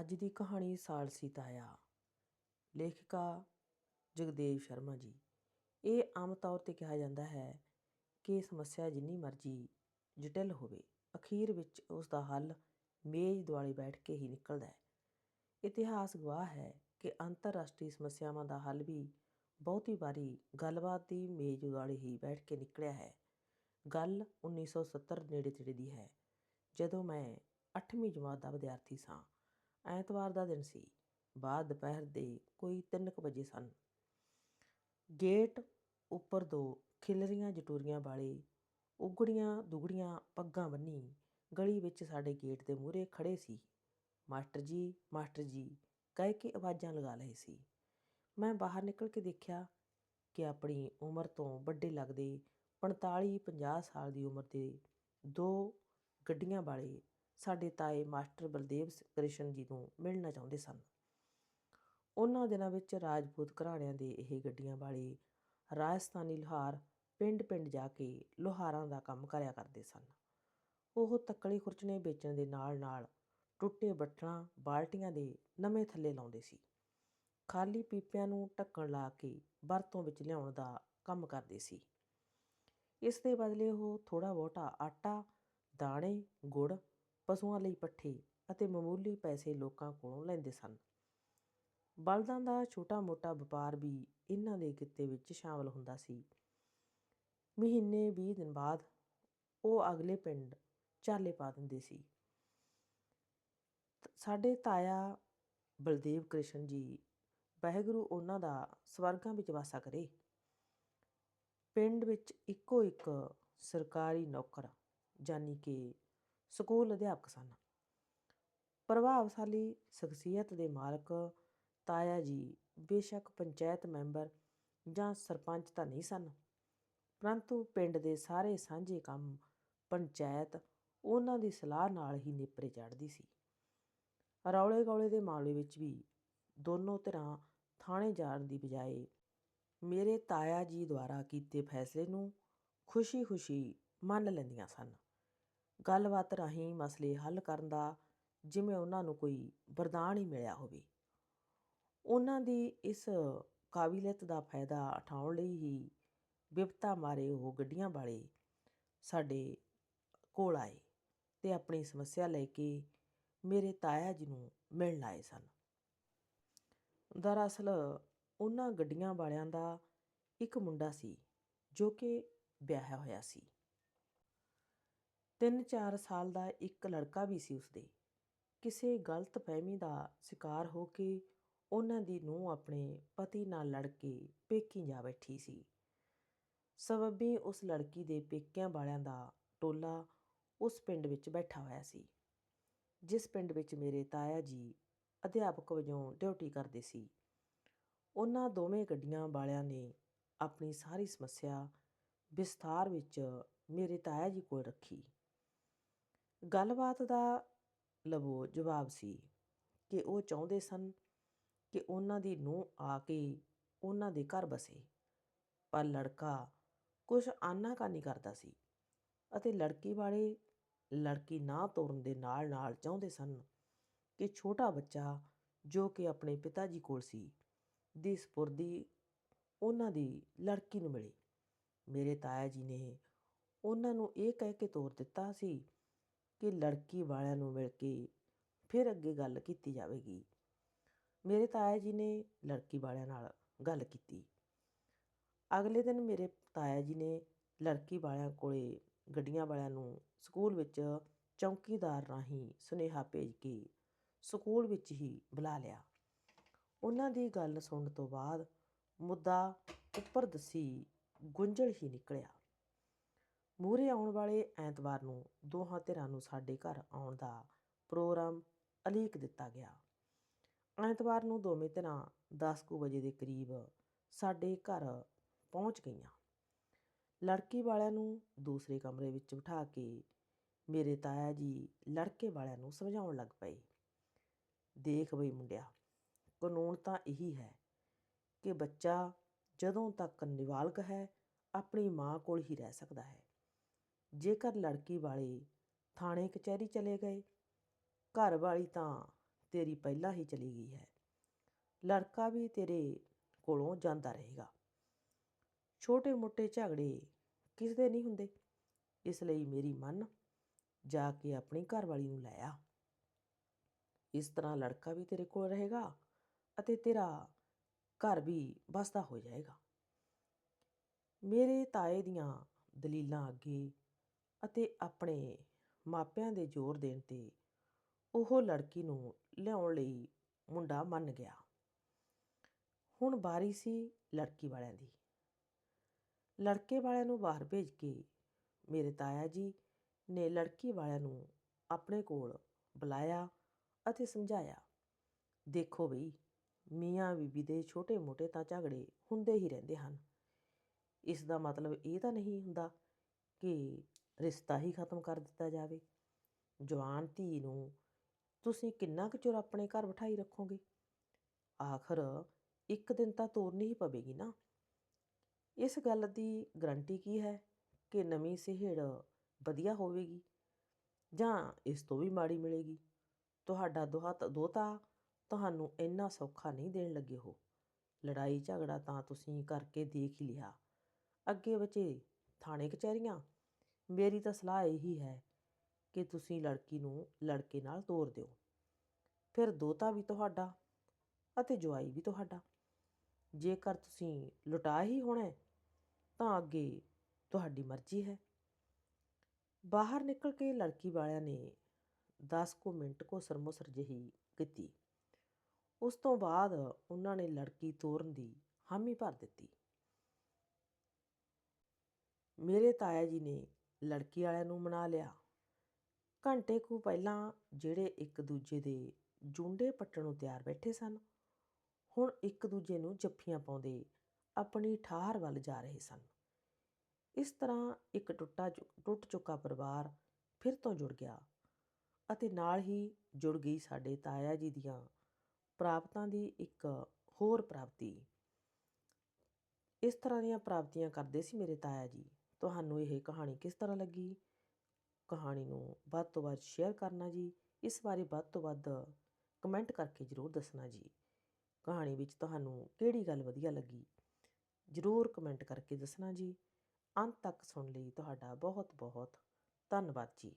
ਅੱਜ ਦੀ ਕਹਾਣੀ ਸਾਲਸੀ ਤਾਇਆ ਲੇਖਿਕਾ ਜਗਦੇਵ ਸ਼ਰਮਾ ਜੀ। ਇਹ ਆਮ ਤੌਰ ਤੇ ਕਿਹਾ ਜਾਂਦਾ ਹੈ ਕਿ ਸਮੱਸਿਆ ਜਿੰਨੀ ਮਰਜ਼ੀ ਜਟਿਲ ਹੋਵੇ, ਅਖੀਰ ਵਿੱਚ ਉਸ ਦਾ ਹੱਲ ਮੇਜ਼ ਦੁਆਲੇ ਬੈਠ ਕੇ ਹੀ ਨਿਕਲਦਾ ਹੈ। ਇਤਿਹਾਸ ਗਵਾਹ ਹੈ ਕਿ ਅੰਤਰਰਾਸ਼ਟਰੀ ਸਮੱਸਿਆਵਾਂ ਦਾ ਹੱਲ ਵੀ ਬਹੁਤੀ ਵਾਰੀ ਗੱਲਬਾਤ ਦੀ ਮੇਜ਼ ਦੁਆਲੇ ਹੀ ਬੈਠ ਕੇ ਨਿਕਲਿਆ ਹੈ। ਗੱਲ 1970 ਨੇੜੇ ਤੇੜੇ ਦੀ ਹੈ। ਜਦੋਂ ਮੈਂ 8ਵੀਂ ਜਮਾਤ ਦਾ ਵਿਦਿਆਰਥੀ ਸਾਂ ਐਤਵਾਰ ਦਾ ਦਿਨ ਸੀ। ਬਾਅਦ ਦੁਪਹਿਰ ਦੇ ਕੋਈ 3 ਵਜੇ ਸਨ। ਗੇਟ ਉੱਪਰ ਦੋ ਖਿਲਰੀਆਂ ਜਟੂਰੀਆਂ ਵਾਲੇ ਉਗੜੀਆਂ ਦੁਗੜੀਆਂ ਪੱਗਾਂ ਬੰਨੀ ਗਲੀ ਵਿੱਚ ਸਾਡੇ ਗੇਟ ਦੇ ਮੂਹਰੇ ਖੜੇ ਸੀ। ਮਾਸਟਰ ਜੀ ਮਾਸਟਰ ਜੀ, ਕਹਿ ਕੇ ਆਵਾਜ਼ਾਂ ਲਗਾ ਰਹੇ ਸੀ। ਮੈਂ ਬਾਹਰ ਨਿਕਲ ਕੇ ਦੇਖਿਆ ਕਿ ਆਪਣੀ ਉਮਰ ਤੋਂ ਵੱਡੇ ਲੱਗਦੇ 45 50 ਸਾਲ ਦੀ ਉਮਰ ਦੇ ਦੋ ਗੱਡੀਆਂ ਵਾਲੇ ਸਾਡੇ ਤਾਏ ਮਾਸਟਰ ਬਲਦੇਵ ਕ੍ਰਿਸ਼ਨ ਜੀ ਨੂੰ ਮਿਲਣਾ ਚਾਹੁੰਦੇ ਸਨ। ਉਹਨਾਂ ਦਿਨਾਂ ਵਿੱਚ ਰਾਜਪੂਤ ਘਰਾਣਿਆਂ ਦੇ ਇਹ ਗੱਡੀਆਂ ਵਾਲੇ ਰਾਜਸਥਾਨੀ ਲੋਹਾਰ ਪਿੰਡ-ਪਿੰਡ ਜਾ ਕੇ ਲੋਹਾਰਾਂ ਦਾ ਕੰਮ ਕਰਿਆ ਕਰਦੇ ਸਨ। ਉਹ ਤੱਕੜੀ ਖੁਰਚਣੇ ਵੇਚਣ ਦੇ ਨਾਲ-ਨਾਲ ਟੁੱਟੇ ਬੱਠਲਾਂ, ਬਾਲਟੀਆਂ ਦੇ ਨਵੇਂ ਥੱਲੇ ਲਾਉਂਦੇ ਸੀ। ਖਾਲੀ ਪੀਪਿਆਂ ਨੂੰ ਢੱਕਣ ਲਾ ਕੇ ਵਰਤੋਂ ਵਿੱਚ ਲਿਆਉਣ ਦਾ ਕੰਮ ਕਰਦੇ ਸੀ। ਇਸ ਦੇ ਬਦਲੇ ਉਹ ਥੋੜਾ ਬਹੁਤਾ ਆਟਾ, ਦਾਣੇ, ਗੁੜ ਪਸ਼ੂਆਂ ਲਈ ਪੱਠੇ ਅਤੇ ਮਾਮੂਲੀ ਪੈਸੇ ਲੋਕਾਂ ਕੋਲੋਂ ਲੈਂਦੇ ਸਨ। ਬਲਦਾਂ ਦਾ ਛੋਟਾ-ਮੋਟਾ ਵਪਾਰ ਵੀ ਇਹਨਾਂ ਦੇ ਕਿੱਤੇ ਵਿੱਚ ਸ਼ਾਮਲ ਹੁੰਦਾ ਸੀ। ਮਹੀਨੇ 20 ਦਿਨ ਬਾਅਦ ਉਹ ਅਗਲੇ ਪਿੰਡ ਚਾਲੇ ਪਾ ਦਿੰਦੇ ਸੀ। ਸਾਡੇ ਤਾਇਆ ਬਲਦੇਵ ਕ੍ਰਿਸ਼ਨ ਜੀ, ਵਾਹਿਗੁਰੂ ਉਹਨਾਂ ਦਾ ਸਵਰਗਾਂ ਵਿੱਚ ਵਾਸਾ ਕਰੇ। ਪਿੰਡ ਵਿੱਚ ਇੱਕੋ ਇੱਕ ਸਰਕਾਰੀ ਨੌਕਰ, ਜਾਨੀ ਕਿ ਸਕੂਲ ਅਧਿਆਪਕ ਸਨ। ਪ੍ਰਭਾਵਸ਼ਾਲੀ ਸ਼ਖਸੀਅਤ ਦੇ ਮਾਲਕ ਤਾਇਆ ਜੀ ਬੇਸ਼ੱਕ ਪੰਚਾਇਤ ਮੈਂਬਰ ਜਾਂ ਸਰਪੰਚ ਤਾਂ ਨਹੀਂ ਸਨ, ਪਰੰਤੂ ਪਿੰਡ ਦੇ ਸਾਰੇ ਸਾਂਝੇ ਕੰਮ ਪੰਚਾਇਤ ਉਹਨਾਂ ਦੀ ਸਲਾਹ ਨਾਲ ਹੀ ਨੇਪਰੇ ਚੜ੍ਹਦੀ ਸੀ। ਰੌਲੇ ਗੌਲੇ ਦੇ ਮਾਮਲੇ ਵਿੱਚ ਵੀ ਦੋਨੋਂ ਧਿਰਾਂ ਥਾਣੇ ਜਾਣ ਦੀ ਬਜਾਏ ਮੇਰੇ ਤਾਇਆ ਜੀ ਦੁਆਰਾ ਕੀਤੇ ਫੈਸਲੇ ਨੂੰ ਖੁਸ਼ੀ-ਖੁਸ਼ੀ ਮੰਨ ਲੈਂਦੀਆਂ ਸਨ। ਗੱਲਬਾਤ ਰਾਹੀਂ ਮਸਲੇ ਹੱਲ ਕਰਨ ਦਾ ਜਿਵੇਂ ਉਹਨਾਂ ਨੂੰ ਕੋਈ ਵਰਦਾਨ ਹੀ ਮਿਲਿਆ ਹੋਵੇ। ਉਹਨਾਂ ਦੀ ਇਸ ਕਾਬਲੀਅਤ ਦਾ ਫਾਇਦਾ ਉਠਾਉਣ ਲਈ ਹੀ ਵਿਪਤਾ ਮਾਰੇ ਉਹ ਗੱਡੀਆਂ ਵਾਲੇ ਸਾਡੇ ਕੋਲ ਆਏ ਤੇ ਆਪਣੀ ਸਮੱਸਿਆ ਲੈ ਕੇ ਮੇਰੇ ਤਾਇਆ ਜੀ ਨੂੰ ਮਿਲਣ ਆਏ ਸਨ। ਦਰਅਸਲ ਉਹਨਾਂ ਗੱਡੀਆਂ ਵਾਲਿਆਂ ਦਾ ਇੱਕ ਮੁੰਡਾ ਸੀ ਜੋ ਕਿ ਵਿਆਹਿਆ ਹੋਇਆ ਸੀ। 3-4 ਸਾਲ ਦਾ ਇੱਕ ਲੜਕਾ ਵੀ ਸੀ ਉਸਦੇ। ਕਿਸੇ ਗਲਤ ਫਹਿਮੀ ਦਾ ਸ਼ਿਕਾਰ ਹੋ ਕੇ ਉਹਨਾਂ ਦੀ ਨੂੰਹ ਆਪਣੇ ਪਤੀ ਨਾਲ ਲੜ ਕੇ ਪੇਕੀ ਜਾ ਬੈਠੀ ਸੀ। ਸਬੱਬੀ ਉਸ ਲੜਕੀ ਦੇ ਪੇਕਿਆਂ ਵਾਲਿਆਂ ਦਾ ਟੋਲਾ ਉਸ ਪਿੰਡ ਵਿੱਚ ਬੈਠਾ ਹੋਇਆ ਸੀ, ਜਿਸ ਪਿੰਡ ਵਿੱਚ ਮੇਰੇ ਤਾਇਆ ਜੀ ਅਧਿਆਪਕ ਵਜੋਂ ਡਿਊਟੀ ਕਰਦੇ ਸੀ। ਉਹਨਾਂ ਦੋਵੇਂ ਗੱਡੀਆਂ ਵਾਲਿਆਂ ਨੇ ਆਪਣੀ ਸਾਰੀ ਸਮੱਸਿਆ ਵਿਸਥਾਰ ਵਿੱਚ ਮੇਰੇ ਤਾਇਆ ਜੀ ਕੋਲ ਰੱਖੀ। ਗੱਲਬਾਤ ਦਾ ਲਵੋ ਜਵਾਬ ਸੀ ਕਿ ਉਹ ਚਾਹੁੰਦੇ ਸਨ ਕਿ ਉਹਨਾਂ ਦੀ ਨੂੰਹ ਆ ਕੇ ਉਹਨਾਂ ਦੇ ਘਰ ਬਸੇ। ਪਰ ਲੜਕਾ ਕੁਝ ਆਨਾਕਾਨੀ ਕਰਦਾ ਸੀ ਅਤੇ ਲੜਕੀ ਵਾਲੇ ਲੜਕੀ ਨਾ ਤੋਰਨ ਦੇ ਨਾਲ-ਨਾਲ ਚਾਹੁੰਦੇ ਸਨ ਕਿ ਛੋਟਾ ਬੱਚਾ ਜੋ ਕਿ ਆਪਣੇ ਪਿਤਾ ਜੀ ਕੋਲ ਸੀ, ਦੀ ਸਪੁਰਦੀ ਉਹਨਾਂ ਦੀ ਲੜਕੀ ਨੂੰ ਮਿਲੇ। ਮੇਰੇ ਤਾਇਆ ਜੀ ਨੇ ਉਹਨਾਂ ਨੂੰ ਇਹ ਕਹਿ ਕੇ ਤੋਰ ਦਿੱਤਾ ਸੀ ਕਿ ਲੜਕੀ ਵਾਲਿਆਂ ਨੂੰ ਮਿਲ ਕੇ ਫਿਰ ਅੱਗੇ ਗੱਲ ਕੀਤੀ ਜਾਵੇਗੀ। ਮੇਰੇ ਤਾਇਆ ਜੀ ਨੇ ਲੜਕੀ ਵਾਲਿਆਂ ਨਾਲ ਗੱਲ ਕੀਤੀ। ਅਗਲੇ ਦਿਨ ਮੇਰੇ ਤਾਇਆ ਜੀ ਨੇ ਲੜਕੀ ਵਾਲਿਆਂ ਕੋਲੇ ਗੱਡੀਆਂ ਵਾਲਿਆਂ ਨੂੰ ਸਕੂਲ ਵਿੱਚ ਚੌਕੀਦਾਰ ਰਾਹੀਂ ਸੁਨੇਹਾ ਭੇਜ ਕੇ ਸਕੂਲ ਵਿੱਚ ਹੀ ਬੁਲਾ ਲਿਆ। ਉਹਨਾਂ ਦੀ ਗੱਲ ਸੁਣਨ ਤੋਂ ਬਾਅਦ ਮੁੱਦਾ ਉੱਪਰ ਦੱਸੀ ਗੁੰਝਲ ਹੀ ਨਿਕਲਿਆ। ਮੂਰੇ ਆਉਣ ਵਾਲੇ ਐਤਵਾਰ ਨੂੰ ਦੋਹਾਂ ਧਿਰਾਂ ਨੂੰ ਸਾਡੇ ਘਰ ਆਉਣ ਦਾ ਪ੍ਰੋਗਰਾਮ ਅਲੀਕ ਦਿੱਤਾ ਗਿਆ। ਐਤਵਾਰ ਨੂੰ ਦੋਵੇਂ ਧਿਰਾਂ 10 ਕੁ ਵਜੇ ਦੇ ਕਰੀਬ ਸਾਡੇ ਘਰ ਪਹੁੰਚ ਗਈਆਂ। ਲੜਕੀ ਵਾਲਿਆਂ ਨੂੰ ਦੂਸਰੇ ਕਮਰੇ ਵਿੱਚ ਬਿਠਾ ਕੇ ਮੇਰੇ ਤਾਇਆ ਜੀ ਲੜਕੇ ਵਾਲਿਆਂ ਨੂੰ ਸਮਝਾਉਣ ਲੱਗ ਪਏ। ਦੇਖ ਬਈ ਮੁੰਡਿਆ, ਕਾਨੂੰਨ ਤਾਂ ਇਹੀ ਹੈ ਕਿ ਬੱਚਾ ਜਦੋਂ ਤੱਕ ਨਿਵਾਲਕ ਹੈ, ਆਪਣੀ ਮਾਂ ਕੋਲ ਹੀ ਰਹਿ ਸਕਦਾ ਹੈ। ਜੇਕਰ ਲੜਕੀ ਵਾਲੇ ਥਾਣੇ ਕਚਹਿਰੀ ਚਲੇ ਗਏ, ਘਰ ਵਾਲੀ ਤਾਂ ਤੇਰੀ ਪਹਿਲਾਂ ਹੀ ਚਲੀ ਗਈ ਹੈ। ਲੜਕਾ ਵੀ ਤੇਰੇ ਕੋਲੋਂ ਜਾਂਦਾ ਰਹੇਗਾ। ਛੋਟੇ ਮੋਟੇ ਝਗੜੇ ਕਿਸੇ ਦੇ ਨਹੀਂ ਹੁੰਦੇ। ਇਸ ਲਈ ਮੇਰੀ ਮਨ ਜਾ ਕੇ ਆਪਣੀ ਘਰਵਾਲੀ ਨੂੰ ਲੈ ਆ। ਇਸ ਤਰ੍ਹਾਂ ਲੜਕਾ ਵੀ ਤੇਰੇ ਕੋਲ ਰਹੇਗਾ ਅਤੇ ਤੇਰਾ ਘਰ ਵੀ ਬਸਦਾ ਹੋ ਜਾਏਗਾ। ਮੇਰੇ ਤਾਏ ਦੀਆਂ ਦਲੀਲਾਂ ਅੱਗੇ ਅਤੇ ਆਪਣੇ ਮਾਪਿਆਂ ਦੇ ਜ਼ੋਰ ਦੇਣ ਤੇ ਉਹ ਲੜਕੀ ਨੂੰ ਲਿਆਉਣ ਲਈ ਮੁੰਡਾ ਮੰਨ ਗਿਆ। ਹੁਣ ਬਾਰੀ ਸੀ ਲੜਕੀ ਵਾਲਿਆਂ ਦੀ। ਲੜਕੇ ਵਾਲਿਆਂ ਨੂੰ ਬਾਹਰ ਭੇਜ ਕੇ ਮੇਰੇ ਤਾਇਆ ਜੀ ਨੇ ਲੜਕੀ ਵਾਲਿਆਂ ਨੂੰ ਆਪਣੇ ਕੋਲ ਬੁਲਾਇਆ ਅਤੇ ਸਮਝਾਇਆ, ਦੇਖੋ ਬਈ, ਮੀਆਂ ਬੀਬੀ ਦੇ ਛੋਟੇ-ਮੋਟੇ ਤਾਂ ਝਗੜੇ ਹੁੰਦੇ ਹੀ ਰਹਿੰਦੇ ਹਨ। ਇਸ ਦਾ ਮਤਲਬ ਇਹ ਤਾਂ ਨਹੀਂ ਹੁੰਦਾ ਕਿ ਰਿਸ਼ਤਾ ਹੀ ਖਤਮ ਕਰ ਦਿੱਤਾ ਜਾਵੇ। ਜਵਾਨ ਧੀ ਨੂੰ ਤੁਸੀਂ ਕਿੰਨਾ ਕੁ ਚਿਰ ਆਪਣੇ ਘਰ ਬਿਠਾਈ ਰੱਖੋਗੇ? ਆਖਰ ਇੱਕ ਦਿਨ ਤਾਂ ਤੋਰਨੀ ਹੀ ਪਵੇਗੀ ਨਾ। ਇਸ ਗੱਲ ਦੀ ਗਰੰਟੀ ਕੀ ਹੈ ਕਿ ਨਵੀਂ ਸਿਹੜ ਵਧੀਆ ਹੋਵੇਗੀ? ਜਾਂ ਇਸ ਤੋਂ ਵੀ ਮਾੜੀ ਮਿਲੇਗੀ? ਤੁਹਾਡਾ ਦੋਹਤ ਦੋਤਾ ਤੁਹਾਨੂੰ ਇੰਨਾ ਸੌਖਾ ਨਹੀਂ ਦੇਣ ਲੱਗੇ ਹੋ ਲੜਾਈ ਝਗੜਾ ਤਾਂ ਤੁਸੀਂ ਕਰਕੇ ਦੇਖ ਹੀ ਲਿਆ। ਅੱਗੇ ਬਚੇ ਥਾਣੇ ਕਚਹਿਰੀਆਂ ਮੇਰੀ ਤਾਂ ਸਲਾਹ ਇਹੀ ਹੈ ਕਿ ਤੁਸੀਂ ਲੜਕੀ ਨੂੰ ਲੜਕੇ ਨਾਲ ਤੋਰ ਦਿਓ। ਫਿਰ ਦੋਤਾ ਵੀ ਤੁਹਾਡਾ ਅਤੇ ਜਵਾਈ ਵੀ ਤੁਹਾਡਾ। ਜੇਕਰ ਤੁਸੀਂ ਲੁਟਾ ਹੀ ਹੋਣਾ ਤਾਂ ਅੱਗੇ ਤੁਹਾਡੀ ਮਰਜ਼ੀ ਹੈ। ਬਾਹਰ ਨਿਕਲ ਕੇ ਲੜਕੀ ਵਾਲਿਆਂ ਨੇ 10 ਕੁ ਮਿੰਟ ਕੋ ਸਰਮੁਸਰ ਜਿਹੀ ਕੀਤੀ। ਉਸ ਤੋਂ ਬਾਅਦ ਉਹਨਾਂ ਨੇ ਲੜਕੀ ਤੋਰਨ ਦੀ ਹਾਮੀ ਭਰ ਦਿੱਤੀ। ਮੇਰੇ ਤਾਇਆ ਜੀ ਨੇ ਲੜਕੀ ਵਾਲਿਆਂ ਨੂੰ ਮਨਾ ਲਿਆ। ਘੰਟੇ ਕੁ ਪਹਿਲਾਂ ਜਿਹੜੇ ਇੱਕ ਦੂਜੇ ਦੇ ਜੁੰਡੇ ਪੱਟਣ ਨੂੰ ਤਿਆਰ ਬੈਠੇ ਸਨ, ਹੁਣ ਇੱਕ ਦੂਜੇ ਨੂੰ ਜੱਫੀਆਂ ਪਾਉਂਦੇ ਆਪਣੀ ਠਾਹਰ ਵੱਲ ਜਾ ਰਹੇ ਸਨ। ਇਸ ਤਰ੍ਹਾਂ ਇੱਕ ਟੁੱਟਾ ਚੁ- ਟੁੱਟ ਚੁੱਕਾ ਪਰਿਵਾਰ ਫਿਰ ਤੋਂ ਜੁੜ ਗਿਆ ਅਤੇ ਨਾਲ ਹੀ ਜੁੜ ਗਈ ਸਾਡੇ ਤਾਇਆ ਜੀ ਦੀਆਂ ਪ੍ਰਾਪਤਾਂ ਦੀ ਇੱਕ ਹੋਰ ਪ੍ਰਾਪਤੀ। ਇਸ ਤਰ੍ਹਾਂ ਦੀਆਂ ਪ੍ਰਾਪਤੀਆਂ ਕਰਦੇ ਸੀ ਮੇਰੇ ਤਾਇਆ ਜੀ। ਤੁਹਾਨੂੰ ਇਹ ਕਹਾਣੀ ਕਿਸ ਤਰ੍ਹਾਂ ਲੱਗੀ? ਕਹਾਣੀ ਨੂੰ ਵੱਧ ਤੋਂ ਵੱਧ ਸ਼ੇਅਰ ਕਰਨਾ ਜੀ। ਇਸ ਬਾਰੇ ਵੱਧ ਤੋਂ ਵੱਧ ਕਮੈਂਟ ਕਰਕੇ ਜ਼ਰੂਰ ਦੱਸਣਾ ਜੀ। ਕਹਾਣੀ ਵਿੱਚ ਤੁਹਾਨੂੰ ਕਿਹੜੀ ਗੱਲ ਵਧੀਆ ਲੱਗੀ? ਜ਼ਰੂਰ ਕਮੈਂਟ ਕਰਕੇ ਦੱਸਣਾ ਜੀ। ਅੰਤ ਤੱਕ ਸੁਣ ਲਈ ਤੁਹਾਡਾ ਬਹੁਤ ਬਹੁਤ ਧੰਨਵਾਦ ਜੀ।